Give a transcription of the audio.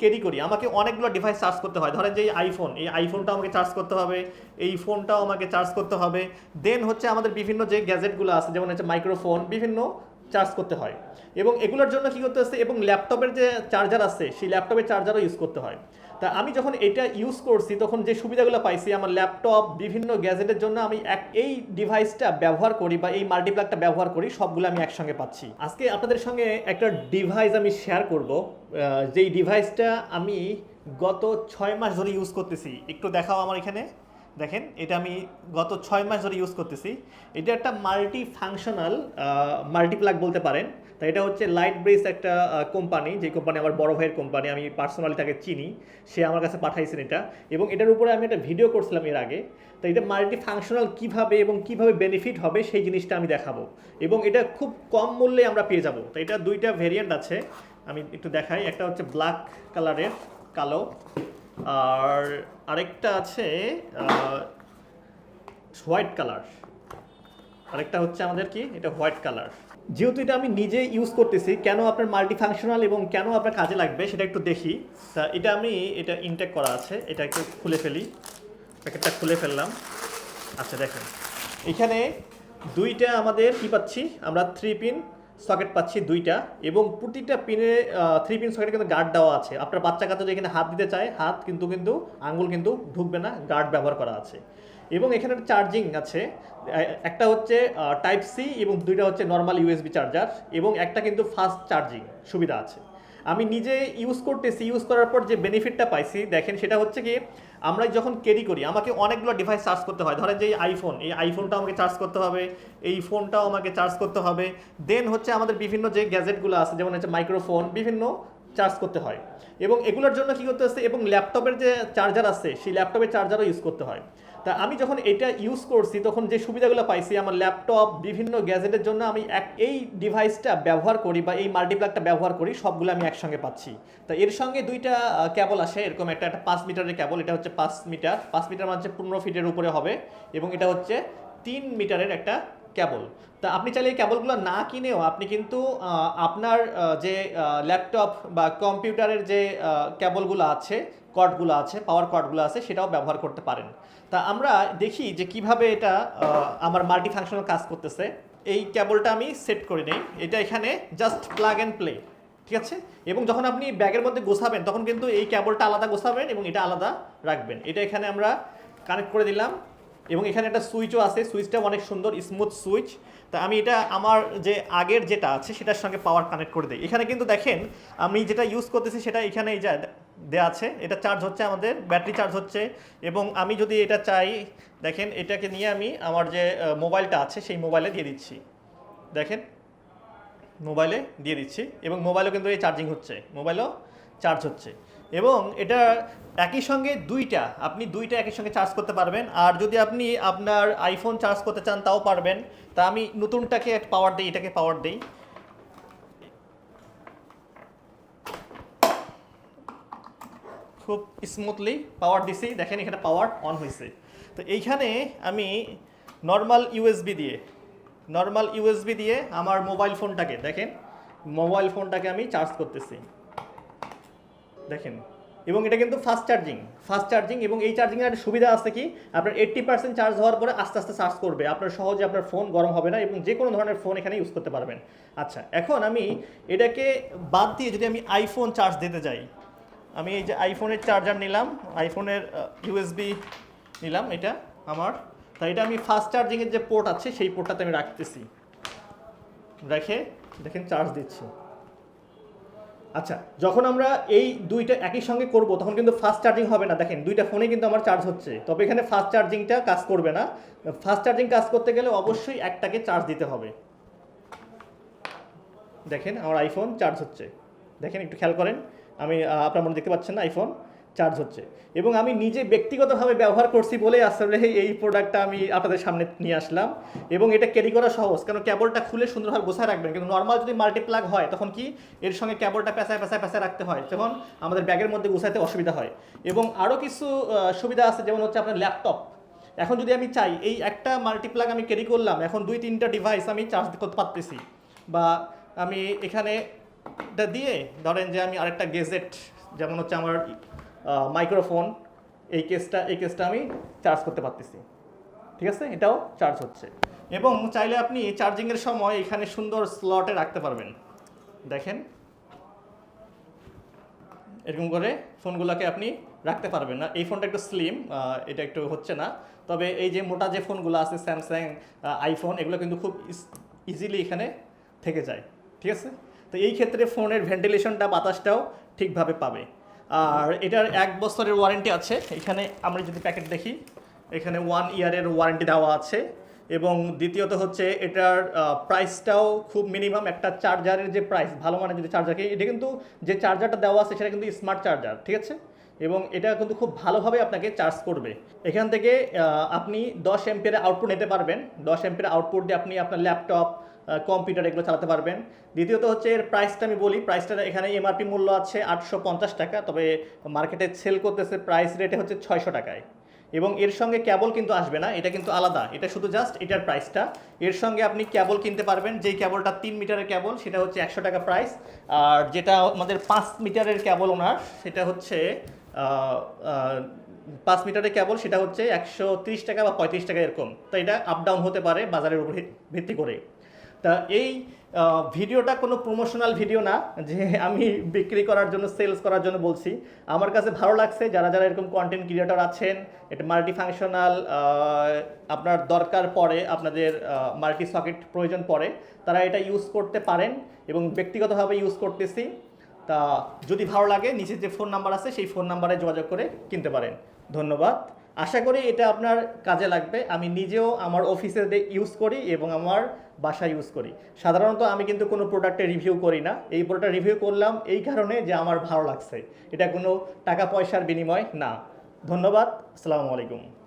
Carry করি। আমাকে অনেকগুলো ডিভাইস চার্জ করতে হয়। ধরেন যে আইফোন এই আইফোনটা আমাকে চার্জ করতে হবে, এই ফোনটাও আমাকে চার্জ করতে হবে। দেন হচ্ছে আমাদের বিভিন্ন যে গ্যাজেটগুলো আছে, যেমন হচ্ছে মাইক্রোফোন বিভিন্ন চার্জ করতে হয়। এবং এগুলোর জন্য কী করতে হচ্ছে? এবং ল্যাপটপের যে চার্জার আছে, সেই ল্যাপটপের চার্জারও ইউজ করতে হয়। তা আমি যখন এটা ইউজ করছি, তখন যে সুবিধাগুলো পাইছি, আমার ল্যাপটপ, বিভিন্ন গ্যাজেটের জন্য আমি এক, এই ডিভাইসটা ব্যবহার করি বা এই মাল্টিপ্লাগটা ব্যবহার করি, সবগুলো আমি একসঙ্গে পাচ্ছি। আজকে আপনাদের সঙ্গে একটা ডিভাইস আমি শেয়ার করব। যেই ডিভাইসটা আমি গত ছয় মাস ধরে ইউজ করতেছি। একটু দেখাও আমার এখানে। দেখেন, এটা আমি গত ছয় মাস ধরে ইউজ করতেছি। এটা একটা মাল্টি ফাংশনাল মাল্টিপ্লাগ বলতে পারেন। তাই এটা হচ্ছে লাইট ব্রেস একটা কোম্পানি যে কোম্পানি আমার বড় ভাইয়ের কোম্পানি আমি পার্সোনালি তাকে চিনি। সে আমার কাছে পাঠাইছেন এটা। এবং এটার উপরে আমি একটা ভিডিও করছিলাম এর আগে। তো এটা মাল্টি ফাংশনাল কীভাবে এবং কীভাবে বেনিফিট হবে সেই জিনিসটা আমি দেখাবো। এবং এটা খুব কম মূল্যে আমরা পেয়ে যাব। তো এটা দুইটা ভেরিয়েন্ট আছে। আমি একটু দেখাই। একটা হচ্ছে ব্ল্যাক কালারের কালো। আর আরেকটা আছে হোয়াইট কালার। আরেকটা হচ্ছে আমাদের কি? এটা হোয়াইট কালার। যেহেতু এটা আমি নিজে ইউজ করতেছি, কেন আপনার মাল্টি ফাংশনাল এবং কেন আপনার কাজে লাগবে সেটা একটু দেখি। তা এটা আমি, এটা ইনটেক করা আছে, এটা একটু খুলে ফেলি। প্যাকেটটা খুলে ফেললাম। আচ্ছা দেখেন। এখানে দুইটা আমাদের কি পাচ্ছি? আমরা থ্রি পিন সকেট পাচ্ছি দুইটা এবং প্রতিটা পিনে থ্রি পিন সকেটে কিন্তু গার্ড দেওয়া আছে। আপনার বাচ্চা কাচ্চা যদি এখানে হাত দিতে চায়, হাত কিন্তু কিন্তু আঙুল কিন্তু ঢুকবে না গার্ড ব্যবহার করা আছে। এবং এখানে চার্জিং আছে। একটা হচ্ছে টাইপ সি এবং দুইটা হচ্ছে নর্মাল ইউএসবি চার্জার এবং একটা কিন্তু ফাস্ট চার্জিং সুবিধা আছে। আমি নিজে ইউজ করতেছি ইউজ করার পর যে বেনিফিটটা পাইছি, দেখেন সেটা হচ্ছে কি, আমরা যখন ক্যারি করি, আমাকে অনেকগুলো ডিভাইস চার্জ করতে হয়। ধরেন যে এই আইফোন এই আইফোনটাও আমাকে চার্জ করতে হবে, এই ফোনটাও আমাকে চার্জ করতে হবে। দেন হচ্ছে আমাদের বিভিন্ন যে গ্যাজেটগুলো আছে, যেমন হচ্ছে মাইক্রোফোন বিভিন্ন চার্জ করতে হয়। এবং এগুলোর জন্য কী করতে হচ্ছে, এবং ল্যাপটপের যে চার্জার আছে, সেই ল্যাপটপের চার্জারও ইউজ করতে হয়। তা আমি যখন এটা ইউজ করছি, তখন যে সুবিধাগুলো পাইছি, আমার ল্যাপটপ বিভিন্ন গ্যাজেটের জন্য আমি এক, এই ডিভাইসটা ব্যবহার করি বা এই মাল্টিপ্লাগটা ব্যবহার করি, সবগুলো আমি একসঙ্গে পাচ্ছি। তা এর সঙ্গে দুইটা ক্যাবল আসে, এরকম একটা একটা পাঁচ মিটারের ক্যাবল এটা হচ্ছে পাঁচ মিটার। পাঁচ মিটার মানে পনেরো ফিটের উপরে হবে এবং এটা হচ্ছে তিন মিটারের একটা ক্যাবল। তা আপনি চাইলে এই ক্যাবলগুলো না কিনেও আপনি কিন্তু আপনার যে ল্যাপটপ বা কম্পিউটারের যে ক্যাবলগুলো আছে, কর্ডগুলো আছে, পাওয়ার কর্ডগুলো আছে, সেটাও ব্যবহার করতে পারেন। তা আমরা দেখি যে কীভাবে এটা আমার মাল্টি ফাংশনাল কাজ করতেছে। এই ক্যাবলটা আমি সেট করে নেই। এটা এখানে জাস্ট প্লাগ অ্যান্ড প্লে, ঠিক আছে? এবং যখন আপনি ব্যাগের মধ্যে গোছাবেন, তখন কিন্তু এই ক্যাবলটা আলাদা গোছাবেন এবং এটা আলাদা রাখবেন। এটা এখানে আমরা কানেক্ট করে দিলাম। এবং এখানে একটা সুইচও আছে সুইচটা অনেক সুন্দর স্মুথ সুইচ। তা আমি এটা আমার যে আগের যেটা আছে সেটার সঙ্গে পাওয়ার কানেক্ট করে দিই। এখানে কিন্তু দেখেন, আমি যেটা ইউজ করতেছি সেটা এখানে এই যা দেওয়া আছে, এটা চার্জ হচ্ছে আমাদের ব্যাটারি চার্জ হচ্ছে। এবং আমি যদি এটা চাই, দেখেন এটাকে নিয়ে আমি আমার যে মোবাইলটা আছে সেই মোবাইলে দিয়ে দিচ্ছি। দেখেন মোবাইলে দিয়ে দিচ্ছি এবং মোবাইলও কিন্তু এই চার্জিং হচ্ছে মোবাইলও চার্জ হচ্ছে। এবং এটা একই সঙ্গে দুইটা, আপনি দুইটা একই সঙ্গে চার্জ করতে পারবেন। আর যদি আপনি আপনার আইফোন চার্জ করতে চান, তাও পারবেন। তা আমি নতুনটাকে পাওয়ার দিই, এটাকে পাওয়ার দিই। খুব স্মুথলি পাওয়ার দিছি। দেখেন এখানে পাওয়ার অন হয়েছে তো এইখানে আমি নর্মাল ইউএসবি দিয়ে নর্মাল ইউএসবি দিয়ে আমার মোবাইল ফোনটাকে দেখেন মোবাইল ফোনটাকে আমি চার্জ করতেছি। দেখেন। এবং এটা কিন্তু ফাস্ট চার্জিং ফাস্ট চার্জিং এবং এই চার্জিংয়ের একটা সুবিধা আছে কি? আপনার এইট্টি পার্সেন্ট চার্জ হওয়ার পরে আস্তে আস্তে চার্জ করবে। আপনার সহজে আপনার ফোন গরম হবে না এবং যে কোনো ধরনের ফোন এখানে ইউজ করতে পারবেন। আচ্ছা এখন আমি এটাকে বাদ দিয়ে যদি আমি আইফোন চার্জ দিতে যাই, আমি এই যে আইফোনের চার্জার নিলাম আইফোনের ইউএসবি নিলাম এটা আমার। তাই এটা আমি ফাস্ট চার্জিংয়ের যে পোর্ট আছে, সেই পোর্টটাতে আমি রাখতেছি। রেখে দেখেন চার্জ দিচ্ছি। আচ্ছা যখন আমরা এই দুইটা একই সঙ্গে করব, তখন কিন্তু ফাস্ট চার্জিং হবে না। দেখেন, দুইটা ফোনে কিন্তু আমার চার্জ হচ্ছে। তবে এখানে ফাস্ট চার্জিংটা কাজ করবে না। ফাস্ট চার্জিং কাজ করতে গেলে অবশ্যই একটাকে চার্জ দিতে হবে। দেখেন, আমার আইফোন চার্জ হচ্ছে। দেখেন, একটু খেয়াল করেন। আমি আপনার মনে দেখতে পাচ্ছেন আইফোন চার্জ হচ্ছে। এবং আমি নিজে ব্যক্তিগতভাবে ব্যবহার করছি বলে আসলে এই প্রোডাক্টটা আমি আপনাদের সামনে নিয়ে আসলাম। এবং এটা ক্যারি করা সহজ কারণ কেবলটা খুলে সুন্দরভাবে গোছায় রাখবেন। কিন্তু নর্মাল যদি মাল্টিপ্লাগ হয়, তখন কি এর সঙ্গে কেবলটা পেঁচায় পেঁচায় পেঁচায় রাখতে হয়? তখন আমাদের ব্যাগের মধ্যে গোছাইতে অসুবিধা হয়। এবং আরও কিছু সুবিধা আছে, যেমন হচ্ছে আপনার ল্যাপটপ এখন যদি আমি চাই, এই একটা মাল্টিপ্লাগ আমি ক্যারি করলাম, এখন দুই তিনটা ডিভাইস আমি চার্জ করতে পারতেছি। বা আমি এখানে দিয়ে ধরেন যে আমি আরেকটা গেজেট যেমন হচ্ছে আমার মাইক্রোফোন এই কেসটা এই কেসটা আমি চার্জ করতে পারতেছি। ঠিক আছে? এটাও চার্জ হচ্ছে। এবং চাইলে আপনি চার্জিংয়ের সময় এখানে সুন্দর স্লটে রাখতে পারবেন। দেখেন। এরকম করে ফোনগুলোকে আপনি রাখতে পারবেন না। এই ফোনটা একটু স্লিম এটা একটু হচ্ছে না। তবে এই যে মোটা যে ফোনগুলো আছে স্যামসাং আইফোন এগুলো কিন্তু খুব ইজিলি এখানে থেকে যায়। ঠিক আছে? তো এই ক্ষেত্রে ফোনের ভেন্টিলেশনটা বাতাসটাও ঠিকভাবে পাবে। আর এটার এক বছরের ওয়ারেন্টি আছে। এখানে আমরা যদি প্যাকেট দেখি, এখানে ওয়ান ইয়ারের ওয়ারেন্টি দেওয়া আছে। এবং দ্বিতীয়ত হচ্ছে এটার প্রাইসটাও খুব মিনিমাম একটা চার্জারের যে প্রাইস ভালো মানের যদি চার্জার চার্জারকে এটা কিন্তু যে চার্জারটা দেওয়া আছে, সেটা কিন্তু স্মার্ট চার্জার ঠিক আছে? এবং এটা কিন্তু খুব ভালোভাবে আপনাকে চার্জ করবে। এখান থেকে আপনি দশ এমপিয়ারের আউটপুট নিতে পারবেন। দশ এমপিয়ার আউটপুট দিয়ে আপনি আপনার ল্যাপটপ কম্পিউটার এগুলো চালাতে পারবেন। দ্বিতীয়ত হচ্ছে এর প্রাইসটা আমি বলি। প্রাইসটা এখানে এমআরপি মূল্য আছে আটশো পঞ্চাশ টাকা, তবে মার্কেটে সেল করতেছে প্রাইস রেটে হচ্ছে ছয়শো টাকায়। এবং এর সঙ্গে ক্যাবল কিন্তু আসবে না, এটা কিন্তু আলাদা। এটা শুধু জাস্ট এটার প্রাইসটা এর সঙ্গে আপনি ক্যাবল কিনতে পারবেন, যেই ক্যাবলটা তিন মিটারের ক্যাবল সেটা হচ্ছে একশো টাকা প্রাইস আর যেটা আমাদের পাঁচ মিটারের ক্যাবল ওনার, সেটা হচ্ছে পাঁচ মিটারের ক্যাবল সেটা হচ্ছে একশো ত্রিশ টাকা বা পঁয়ত্রিশ টাকা এরকম। তো এটা আপ ডাউন হতে পারে বাজারের উপর ভিত্তি করে তা এই ভিডিওটা কোনো প্রমোশনাল ভিডিও না, যে আমি বিক্রি করার জন্য সেলস করার জন্য বলছি। আমার কাছে ভালো লাগছে, যারা যারা এরকম কন্টেন্ট ক্রিয়েটর আছেন, এটা মাল্টি ফাংশনাল আপনার দরকার পড়ে, আপনাদের মাল্টি সকেট প্রয়োজন পড়ে, তারা এটা ইউজ করতে পারেন এবং ব্যক্তিগতভাবে ইউজ করতেছি। তা যদি ভালো লাগে, নিচে যে ফোন নাম্বার আছে, সেই ফোন নাম্বারে যোগাযোগ করে কিনতে পারেন। ধন্যবাদ। আশা করি এটা আপনার কাজে লাগবে। আমি নিজেও আমার অফিসে ইউজ করি এবং আমার বাসায় ইউজ করি। সাধারণত আমি কিন্তু কোনো প্রোডাক্টে রিভিউ করি না। এই প্রোডাক্ট রিভিউ করলাম এই কারণে যে আমার ভালো লাগছে। এটা কোনো টাকা পয়সার বিনিময় না। ধন্যবাদ। আসসালামু আলাইকুম।